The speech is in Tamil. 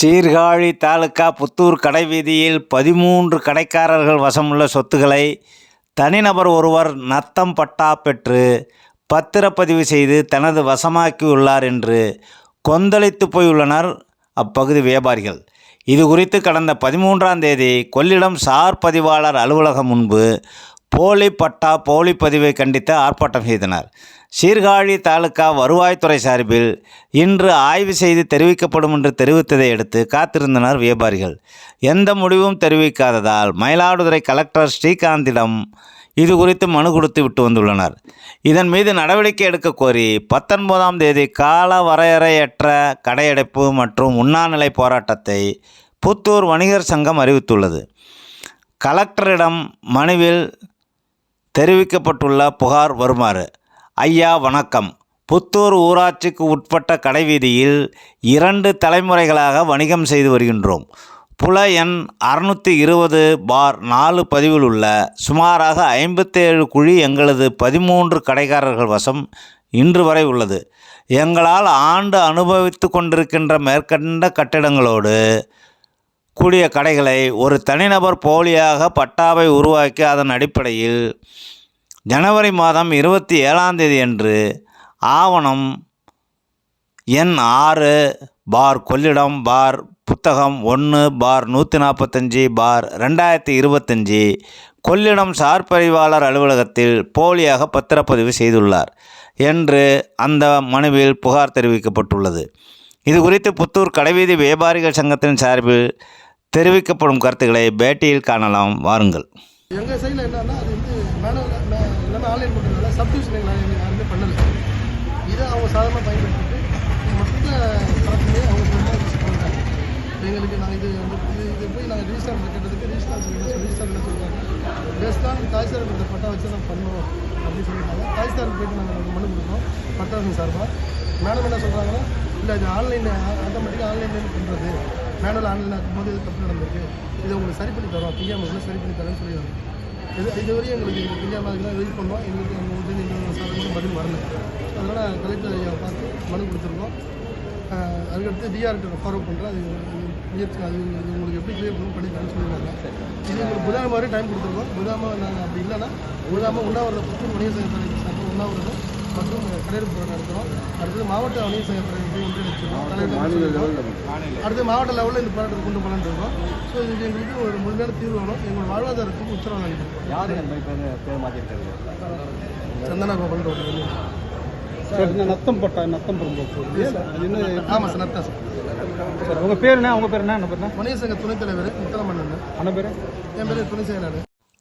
சீர்காழி தாலுகா புத்தூர் கடைவீதியில் பதிமூன்று கடைக்காரர்கள் வசமுள்ள சொத்துக்களை தனிநபர் ஒருவர் நத்தம் பட்டா பெற்று பத்திரப்பதிவு செய்து தனது வசமாக்கியுள்ளார் என்று கொந்தளித்து போயுள்ளனர் அப்பகுதி வியாபாரிகள். இது குறித்து கடந்த பதிமூன்றாம் தேதி கொள்ளிடம் சார் பதிவாளர் அலுவலகம் முன்பு போலி பட்டா போலி பதிவை கண்டித்து ஆர்ப்பாட்டம் செய்தனர். சீர்காழி தாலுகா வருவாய்த்துறை சார்பில் இன்று ஆய்வு செய்து தெரிவிக்கப்படும் என்று தெரிவித்ததை அடுத்து காத்திருந்தனர் வியாபாரிகள். எந்த முடிவும் தெரிவிக்காததால் மயிலாடுதுறை கலெக்டர் ஸ்ரீகாந்திடம் இது குறித்து மனு கொடுத்து விட்டு வந்துள்ளனர். இதன் மீது நடவடிக்கை எடுக்க கோரி பத்தொன்பதாம் தேதி கால வரையறையற்ற கடையடைப்பு மற்றும் உண்ணாநிலை போராட்டத்தை புத்தூர் வணிகர் சங்கம் அறிவித்துள்ளது. கலெக்டரிடம் மனுவில் தெரிவிக்கப்பட்டுள்ள புகார் வருமாறு. ஐயா வணக்கம். புத்தூர் ஊராட்சிக்கு உட்பட்ட கடைவீதியில் இரண்டு தலைமுறைகளாக வணிகம் செய்து வருகின்றோம். புல எண் அறுநூற்றி இருபது பார் நாலு பதிவில் உள்ள சுமாராக ஐம்பத்தேழு குழி எங்களது பதிமூன்று கடைக்காரர்கள் வசம் இன்று வரை உள்ளது. எங்களால் ஆண்டு அனுபவித்து கொண்டிருக்கின்ற மேற்கண்ட கட்டிடங்களோடு கூடிய கடைகளை ஒரு தனிநபர் போலியாக பட்டாவை உருவாக்கி அதன் அடிப்படையில் ஜனவரி மாதம் இருபத்தி ஏழாம் தேதி அன்று ஆவணம் எண் ஆறு பார் கொள்ளிடம் பார் புத்தகம் ஒன்று பார் நூற்றி நாற்பத்தஞ்சி பார் ரெண்டாயிரத்தி இருபத்தஞ்சி கொள்ளிடம் சார்பறிவாளர் அலுவலகத்தில் போலியாக பத்திரப்பதிவு செய்துள்ளார் என்று அந்த மனுவில் புகார் தெரிவிக்கப்பட்டுள்ளது. இது குறித்து புத்தூர் கடைவீதி வியாபாரிகள் சங்கத்தின் சார்பில் தெரிவிக்கப்படும் கருத்துக்களை பேட்டியில் காணலாம். வாருங்கள். எங்கள் சைடில் என்னன்னா அது வந்து மேனுவல் எல்லாமே ஆன்லைன் பண்ணுறதுனால சப்டிவிஷன் எங்களால் யாருமே பண்ணலை. இதை அவங்க சாதாரணமாக பயன்படுத்திட்டு மொத்த கணக்குமே அவங்க பண்ணுறாங்க எங்களுக்கு நாங்கள் இது வந்து இது இது போய் நாங்கள் ரிஜிஸ்டர் கட்டுறதுக்கு ரிஜிஸ்டர் ரிஜிஸ்டர் என்ன சொல்லுவாங்க பேஸ்டாக தாய்சார் கொடுத்த பட்டா வச்சு நான் பண்ணுவோம் அப்படின்னு சொல்லியிருக்காங்க. தாய்சார் போய்ட்டு நாங்கள் மனு கொடுத்தோம் பட்டாசன் சார்பாக மேடம் என்ன சொல்கிறாங்கன்னா இல்லை இது ஆன்லைன் ஆட்டோமேட்டிக்காக ஆன்லைன்லேருந்து பண்ணுறது மேனுவல் ஆன்லைன் ஆக்கும்போது இது தப்பு நடந்திருக்கு. இதை உங்களுக்கு சரி பண்ணி தரோம். பிஎம் சரி பண்ணி தரேன்னு சொல்லிடுறாங்க இது இதுவரையும் எங்களுக்கு இது பிஎம்எஸ் தான் வெயிட் பண்ணோம். எங்களுக்கு அந்த உதவி எந்த சாதகமான பதில் வரல. அதனால் கலெக்டர் ஐயா பார்த்து மனு கொடுத்துருக்கோம். அதுக்கடுத்து டிஆர்கிட்ட ஃபார்வர்ட் பண்ணுறேன் அது முயற்சி அது உங்களுக்கு எப்படி கிளியர் பண்ணணும் பண்ணி தரேன்னு இது எங்களுக்கு புதாமை மாதிரி டைம் கொடுத்துருக்கோம். புதாமல் நாங்கள் அப்படி இல்லைன்னா புதாமல் உண்ணாவிரத பத்து வணிக சேர்த்து சார்பில் உண்ணாவிரதம். மற்றும் கடையெடுப்பு போராட்டம் நடத்துகிறோம் அடுத்தது மாவட்ட வணிக சங்கத்துறை போய் ஒன்றிணைச்சிருக்கோம் அடுத்து மாவட்ட லெவலில் இந்த போராட்டத்தை கொண்டு போகலான்னு இருக்கோம். ஸோ இதுக்கு எங்களுக்கு ஒரு முழுமையான தீர்வு வேணும். எங்களோட வாழ்வாதாரத்துக்கு உத்தரவு அளிக்கணும் யார் பேர் மாற்றிருக்காங்க சந்தனா கோபால் ரோட்டில் சார் நத்தம் பட்டா நத்தம் புறம்போக்கு அது என்ன? ஆமாம் சார் நத்தா சார். சார் உங்க பேர் என்ன உங்க பேர் என்ன என்ன பேர் வணிக சங்க துணைத் தலைவர் முத்தலமண்ணன் அண்ணன். பேர்? என் பேர் துணை செயலாளர்.